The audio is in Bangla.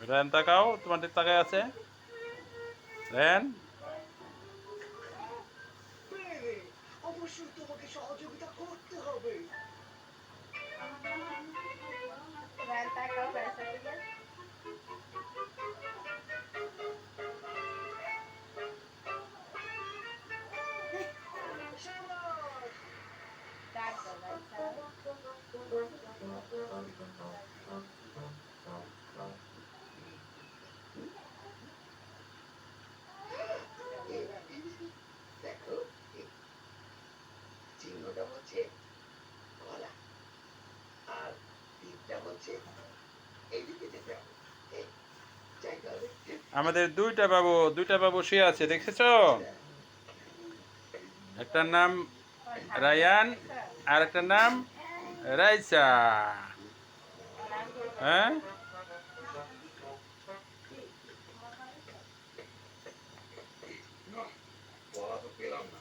রেন তাকাও তোমার দিক তাকায় আছে রেন অবশ্যই তোমাকে সহযোগিতা করতে হবে। আমাদের দুইটা বাবু দুইটা বাবু শুয়ে আছে দেখেছ? একটার নাম রায়ান আর একটার নাম রাইসা। হ্যাঁ? পেলাম না।